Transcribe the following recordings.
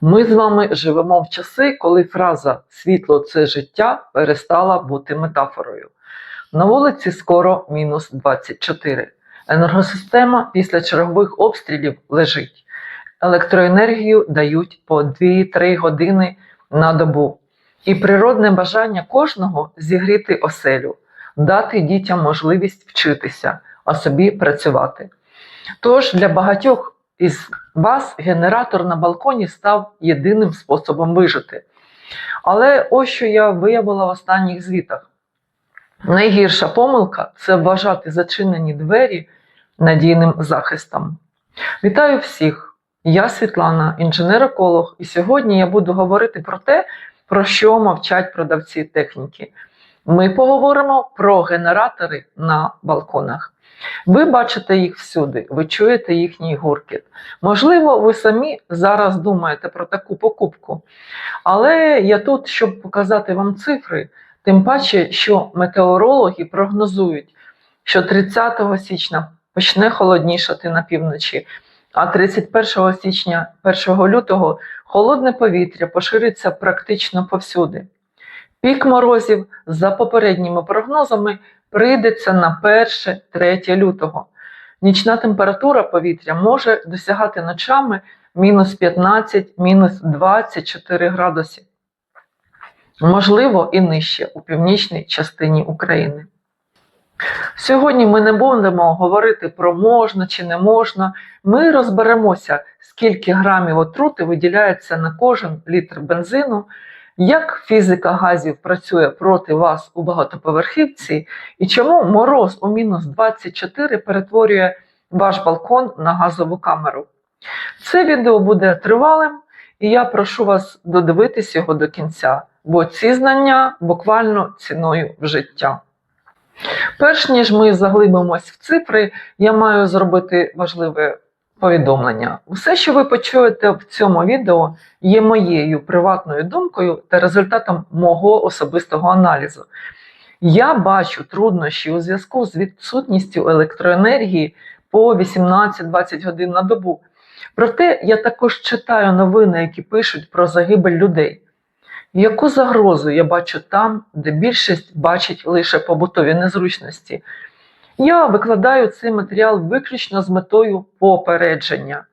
Ми з вами живемо в часи, коли фраза світло це життя перестала бути метафорою. На вулиці скоро мінус 24. Енергосистема після чергових обстрілів лежить. Електроенергію дають по 2-3 години на добу. І природне бажання кожного зігріти оселю, дати дітям можливість вчитися, а собі працювати. Тож для багатьох із вас генератор на балконі став єдиним способом вижити. Але ось що я виявила в останніх звітах. Найгірша помилка це вважати зачинені двері надійним захистом. Вітаю всіх! Я Світлана, інженер-еколог, і сьогодні я буду говорити про те, про що мовчать продавці техніки. Ми поговоримо про генератори на балконах. Ви бачите їх всюди, ви чуєте їхній гуркіт. Можливо, ви самі зараз думаєте про таку покупку. Але я тут, щоб показати вам цифри, тим паче, що метеорологи прогнозують, що 30 січня почне холоднішати на півночі, а 31 січня, 1 лютого холодне повітря пошириться практично повсюди. Пік морозів, за попередніми прогнозами, прийдеться на 1-3 лютого. Нічна температура повітря може досягати ночами мінус 15, мінус 24 градуси. Можливо, і нижче у північній частині України. Сьогодні ми не будемо говорити про можна чи не можна. Ми розберемося, скільки грамів отрути виділяється на кожен літр бензину, як фізика газів працює проти вас у багатоповерхівці, і чому мороз у мінус 24 перетворює ваш балкон на газову камеру. Це відео буде тривалим, і я прошу вас додивитись його до кінця, бо ці знання буквально ціною в життя. Перш ніж ми заглибимось в цифри, я маю зробити важливе повідомлення. Все, що ви почуєте в цьому відео, є моєю приватною думкою та результатом мого особистого аналізу. Я бачу труднощі у зв'язку з відсутністю електроенергії по 18-20 годин на добу. Проте я також читаю новини, які пишуть про загибель людей. Яку загрозу я бачу там, де більшість бачить лише побутові незручності? Я викладаю цей матеріал виключно з метою попередження.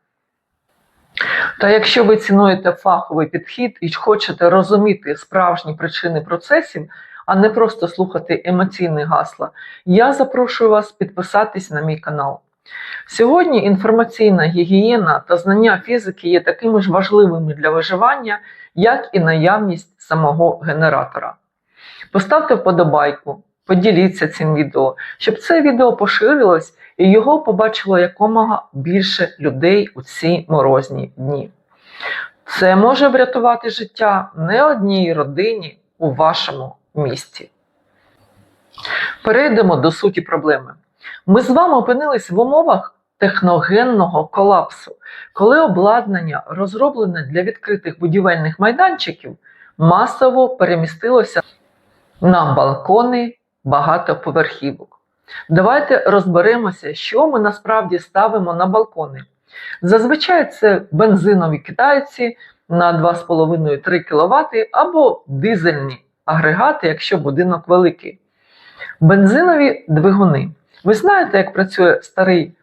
Та якщо ви цінуєте фаховий підхід і хочете розуміти справжні причини процесів, а не просто слухати емоційні гасла, я запрошую вас підписатись на мій канал. Сьогодні інформаційна гігієна та знання фізики є такими ж важливими для виживання, як і наявність самого генератора. Поставте вподобайку, поділіться цим відео, щоб це відео поширилось і його побачило якомога більше людей у ці морозні дні. Це може врятувати життя не одній родині у вашому місті. Перейдемо до суті проблеми. Ми з вами опинились в умовах техногенного колапсу, коли обладнання, розроблене для відкритих будівельних майданчиків, масово перемістилося на балкони багатоповерхівок. Давайте розберемося, що ми насправді ставимо на балкони. Зазвичай це бензинові китайці на 2,5-3 кВт або дизельні агрегати, якщо будинок великий. Бензинові двигуни. Ви знаєте, як працює старий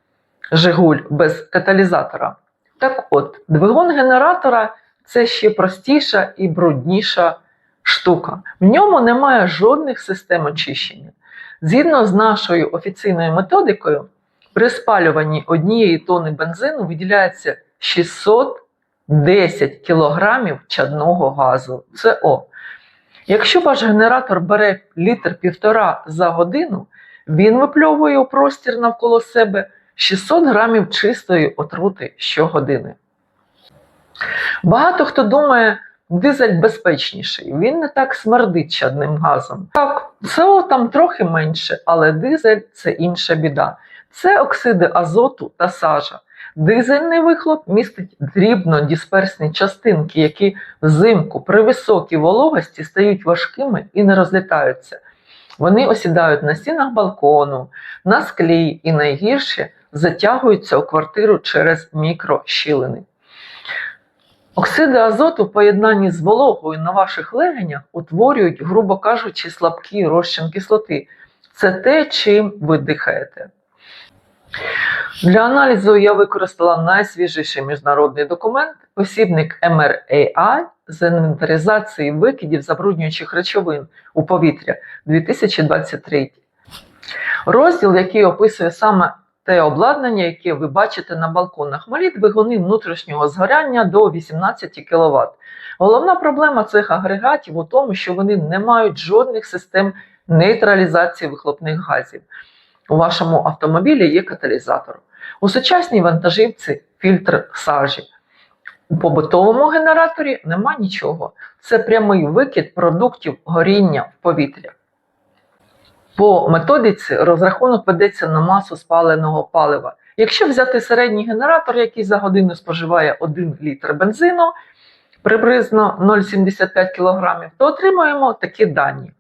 Жигуль без каталізатора? Так от, двигун генератора це ще простіша і брудніша штука. В ньому немає жодних систем очищення. Згідно з нашою офіційною методикою, при спалюванні однієї тони бензину виділяється 610 кг чадного газу СО. Якщо ваш генератор бере літр півтора за годину, він випльовує у простір навколо себе 600 грамів чистої отрути щогодини. Багато хто думає, дизель безпечніший, він не так смердить чадним газом. Так, СО там трохи менше, але дизель це інша біда. Це оксиди азоту та сажа. Дизельний вихлоп містить дрібно дисперсні частинки, які взимку при високій вологості стають важкими і не розлітаються. Вони осідають на стінах балкону, на склі і найгірше затягуються у квартиру через мікрощілини. Оксиди азоту в поєднанні з вологою на ваших легенях утворюють, грубо кажучи, слабкий розчин кислоти. Це те, чим ви дихаєте. Для аналізу я використала найсвіжіший міжнародний документ, посібник MRAI з інвентаризації викидів забруднюючих речовин у повітря 2023. Розділ, який описує саме те обладнання, яке ви бачите на балконах, малі двигуни внутрішнього згоряння до 18 кВт. Головна проблема цих агрегатів у тому, що вони не мають жодних систем нейтралізації вихлопних газів. У вашому автомобілі є каталізатор. У сучасній вантажівці фільтр сажі. У побутовому генераторі нема нічого. Це прямий викид продуктів горіння в повітря. По методиці розрахунок ведеться на масу спаленого палива. Якщо взяти середній генератор, який за годину споживає 1 літр бензину, приблизно 0,75 кг, то отримуємо такі дані.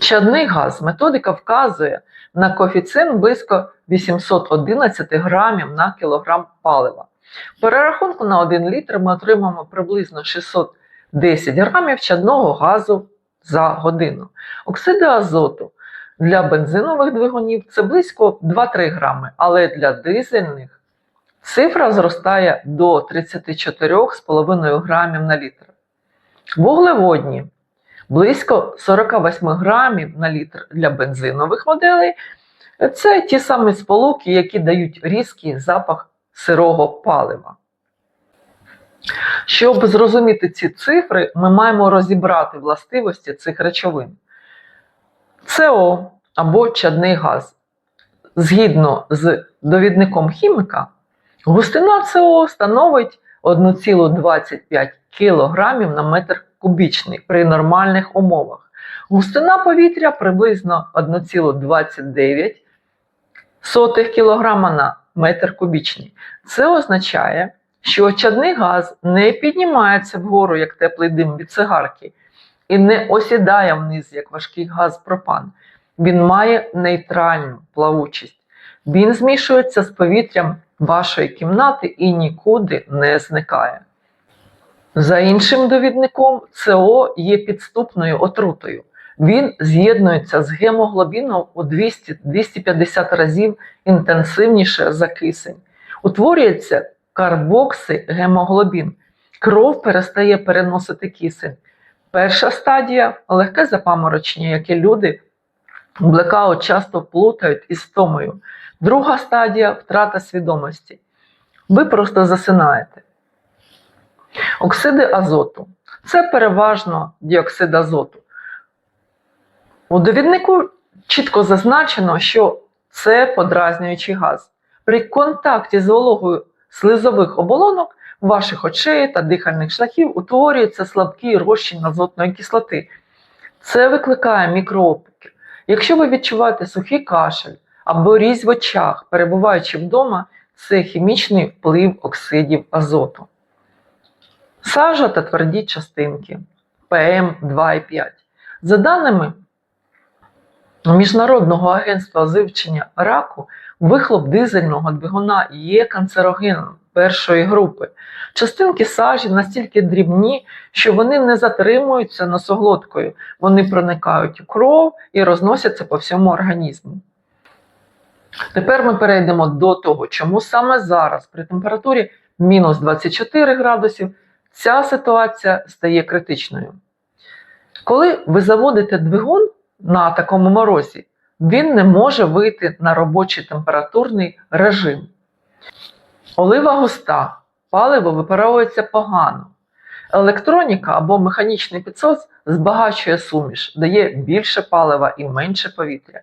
Чадний газ методика вказує на коефіцієнт близько 811 грамів на кілограм палива. Перерахунку на 1 літр ми отримаємо приблизно 610 грамів чадного газу за годину. Оксиди азоту для бензинових двигунів це близько 2-3 грами, але для дизельних цифра зростає до 34,5 грамів на літр. Вуглеводні близько 48 грамів на літр для бензинових моделей. Це ті самі сполуки, які дають різкий запах сирого палива. Щоб зрозуміти ці цифри, ми маємо розібрати властивості цих речовин. СО або чадний газ. Згідно з довідником хіміка, густина СО становить 1,25 кг на метр кубічний при нормальних умовах. Густина повітря приблизно 1,29 кг на метр кубічний. Це означає, що чадний газ не піднімається вгору як теплий дим від цигарки і не осідає вниз як важкий газ пропан. Він має нейтральну плавучість. Він змішується з повітрям вашої кімнати і нікуди не зникає. За іншим довідником, СО є підступною отрутою. Він з'єднується з гемоглобіном у 200-250 разів інтенсивніше за кисень. Утворюється карбоксигемоглобін. Кров перестає переносити кисень. Перша стадія легке запаморочення, яке люди блекаут часто плутають із стомою. Друга стадія втрата свідомості. Ви просто засинаєте. Оксиди азоту. Це переважно діоксид азоту. У довіднику чітко зазначено, що це подразнюючий газ. При контакті з вологою слизових оболонок ваших очей та дихальних шляхів утворюється слабкий розчин азотної кислоти. Це викликає мікроопіки. Якщо ви відчуваєте сухий кашель або різь в очах, перебуваючи вдома, це хімічний вплив оксидів азоту. Сажа та тверді частинки ПМ2,5. За даними Міжнародного агентства з раку, вихлоп дизельного двигуна є канцерогеном першої групи. Частинки сажі настільки дрібні, що вони не затримуються носоглоткою, вони проникають у кров і розносяться по всьому організму. Тепер ми перейдемо до того, чому саме зараз, при температурі мінус 24 градусів, ця ситуація стає критичною. Коли ви заводите двигун на такому морозі, він не може вийти на робочий температурний режим. Олива густа, паливо випаровується погано. Електроніка або механічний підсос збагачує суміш, дає більше палива і менше повітря.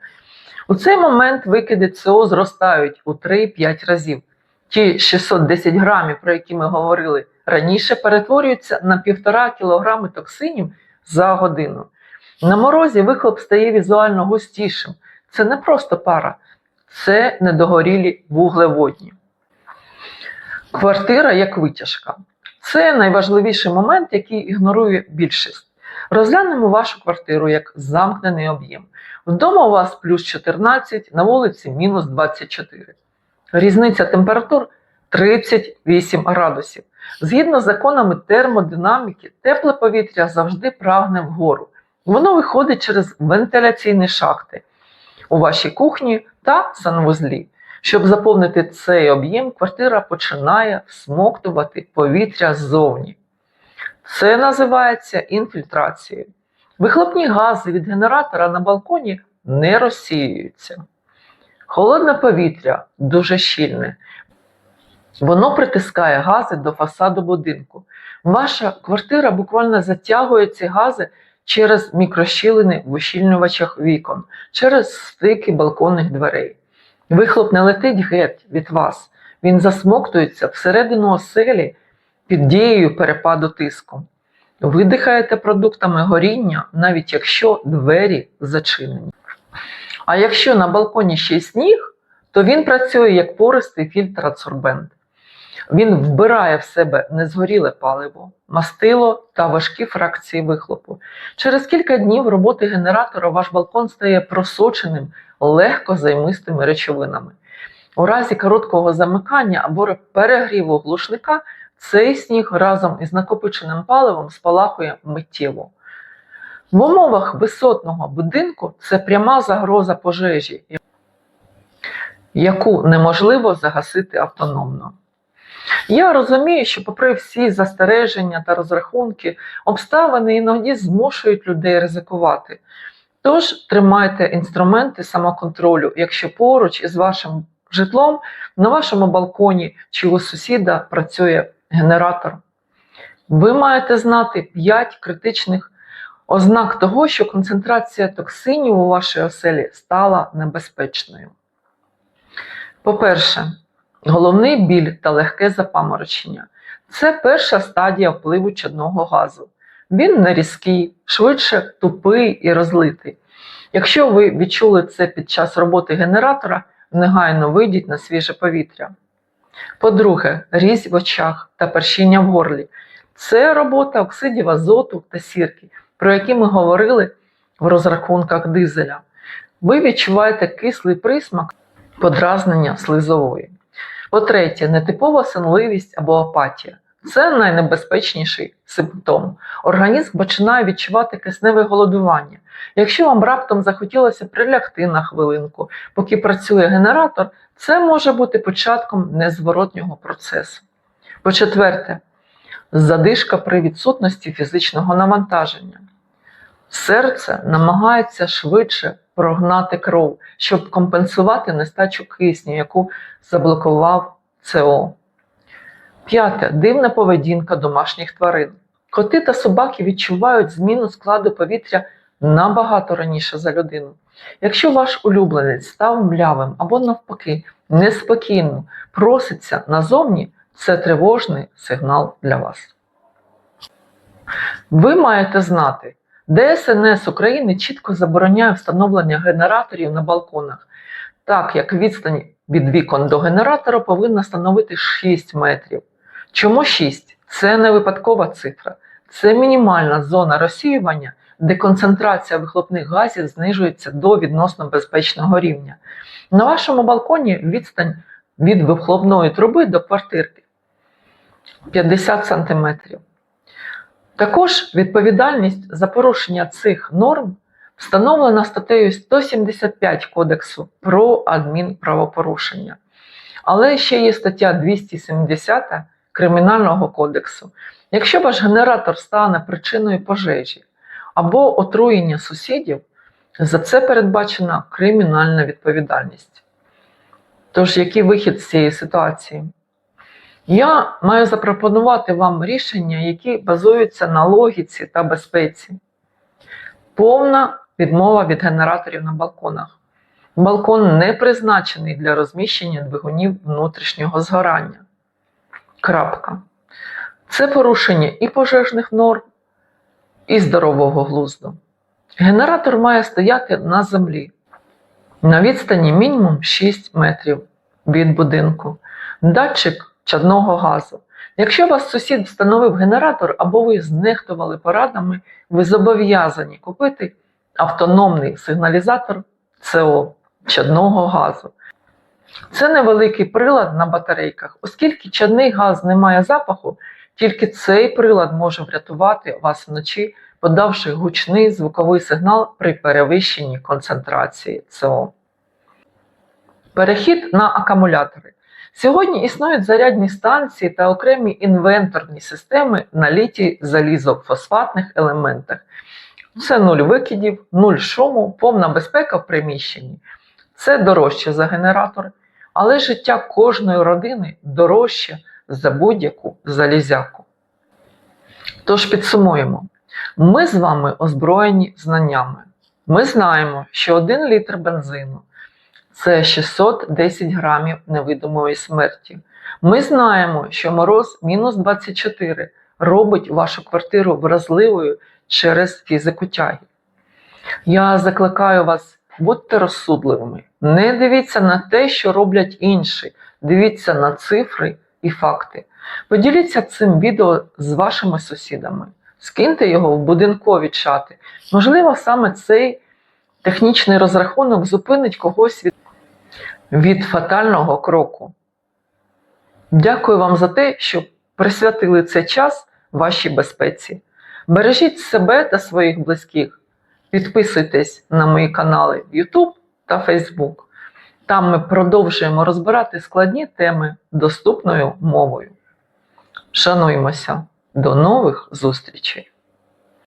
У цей момент викиди СО зростають у 3-5 разів. Ті 610 грамів, про які ми говорили раніше, перетворюються на 1,5 кг токсинів за годину. На морозі вихлоп стає візуально густішим. Це не просто пара, це недогорілі вуглеводні. Квартира як витяжка. Це найважливіший момент, який ігнорує більшість. Розглянемо вашу квартиру як замкнений об'єм. Вдома у вас плюс 14, на вулиці мінус 24. Різниця температур 38 градусів. Згідно з законами термодинаміки, тепле повітря завжди прагне вгору. Воно виходить через вентиляційні шахти у вашій кухні та санвузлі. Щоб заповнити цей об'єм, квартира починає всмоктувати повітря ззовні. Це називається інфільтрацією. Вихлопні гази від генератора на балконі не розсіюються. Холодне повітря дуже щільне. Воно притискає гази до фасаду будинку. Ваша квартира буквально затягує ці гази через мікрощілини в ущільнювачах вікон, через стики балконних дверей. Вихлоп не летить геть від вас, він засмоктується всередину оселі під дією перепаду тиску. Ви дихаєте продуктами горіння, навіть якщо двері зачинені. А якщо на балконі ще сніг, то він працює як пористий фільтр-адсорбент. Він вбирає в себе незгоріле паливо, мастило та важкі фракції вихлопу. Через кілька днів роботи генератора ваш балкон стає просоченим легко займистими речовинами. У разі короткого замикання або перегріву глушника цей сніг разом із накопиченим паливом спалахує миттєво. В умовах висотного будинку це пряма загроза пожежі, яку неможливо загасити автономно. Я розумію, що, попри всі застереження та розрахунки, обставини іноді змушують людей ризикувати. Тож тримайте інструменти самоконтролю, якщо поруч із вашим житлом на вашому балконі чи у сусіда працює генератор. Ви маєте знати 5 критичних ознак того, що концентрація токсинів у вашій оселі стала небезпечною. По-перше, головний біль та легке запаморочення це перша стадія впливу чадного газу. Він не різкий, швидше тупий і розлитий. Якщо ви відчули це під час роботи генератора, негайно вийдіть на свіже повітря. По-друге, різь в очах та першіння в горлі. Це робота оксидів азоту та сірки, про які ми говорили в розрахунках дизеля. Ви відчуваєте кислий присмак подразнення слизової. По-третє, нетипова сонливість або апатія. Це найнебезпечніший симптом. Організм починає відчувати кисневе голодування. Якщо вам раптом захотілося прилягти на хвилинку, поки працює генератор, це може бути початком незворотнього процесу. По-четверте, задишка при відсутності фізичного навантаження. Серце намагається швидше прогнати кров, щоб компенсувати нестачу кисню, яку заблокував СО. П'яте дивна поведінка домашніх тварин. Коти та собаки відчувають зміну складу повітря набагато раніше за людину. Якщо ваш улюбленець став млявим або навпаки неспокійно проситься назовні, це тривожний сигнал для вас. Ви маєте знати, ДСНС України чітко забороняє встановлення генераторів на балконах, так як відстань від вікон до генератора повинна становити 6 метрів. Чому 6? Це не випадкова цифра, це мінімальна зона розсіювання, де концентрація вихлопних газів знижується до відносно безпечного рівня. На вашому балконі відстань від вихлопної труби до квартирки 50 см. Також відповідальність за порушення цих норм встановлена статтею 175 Кодексу про адмінправопорушення. Але ще є стаття 270 Кримінального кодексу. Якщо ваш генератор стане причиною пожежі або отруєння сусідів, за це передбачена кримінальна відповідальність. Тож, який вихід з цієї ситуації? Я маю запропонувати вам рішення, які базуються на логіці та безпеці. Повна відмова від генераторів на балконах. Балкон не призначений для розміщення двигунів внутрішнього згорання. Крапка. Це порушення і пожежних норм, і здорового глузду. Генератор має стояти на землі на відстані мінімум 6 метрів від будинку. Датчик чадного газу. Якщо вас сусід встановив генератор або ви знехтували порадами, ви зобов'язані купити автономний сигналізатор СО чадного газу. Це невеликий прилад на батарейках, оскільки чадний газ не має запаху, Тільки цей прилад може врятувати вас вночі, подавши гучний звуковий сигнал при перевищенні концентрації СО. Перехід на акумулятори. Сьогодні існують зарядні станції та окремі інвенторні системи на літій залізофосфатних елементах. Це нуль викидів, нуль шуму, повна безпека в приміщенні. Це дорожче за генератор, але життя кожної родини дорожче за будь-яку залізяку. Тож підсумуємо: ми з вами озброєні знаннями. Ми знаємо, що 1 літр бензину це 610 грамів невидимої смерті. Ми знаємо, що мороз мінус 24 робить вашу квартиру вразливою через фізику тяги. Я закликаю вас, будьте розсудливими. Не дивіться на те, що роблять інші. Дивіться на цифри і факти. Поділіться цим відео з вашими сусідами. Скиньте його в будинкові чати. Можливо, саме цей технічний розрахунок зупинить когось від, від фатального кроку. Дякую вам за те, що присвятили цей час вашій безпеці. Бережіть себе та своїх близьких. Підписуйтесь на мої канали в YouTube та Facebook. Там ми продовжуємо розбирати складні теми доступною мовою. Шануймося! До нових зустрічей!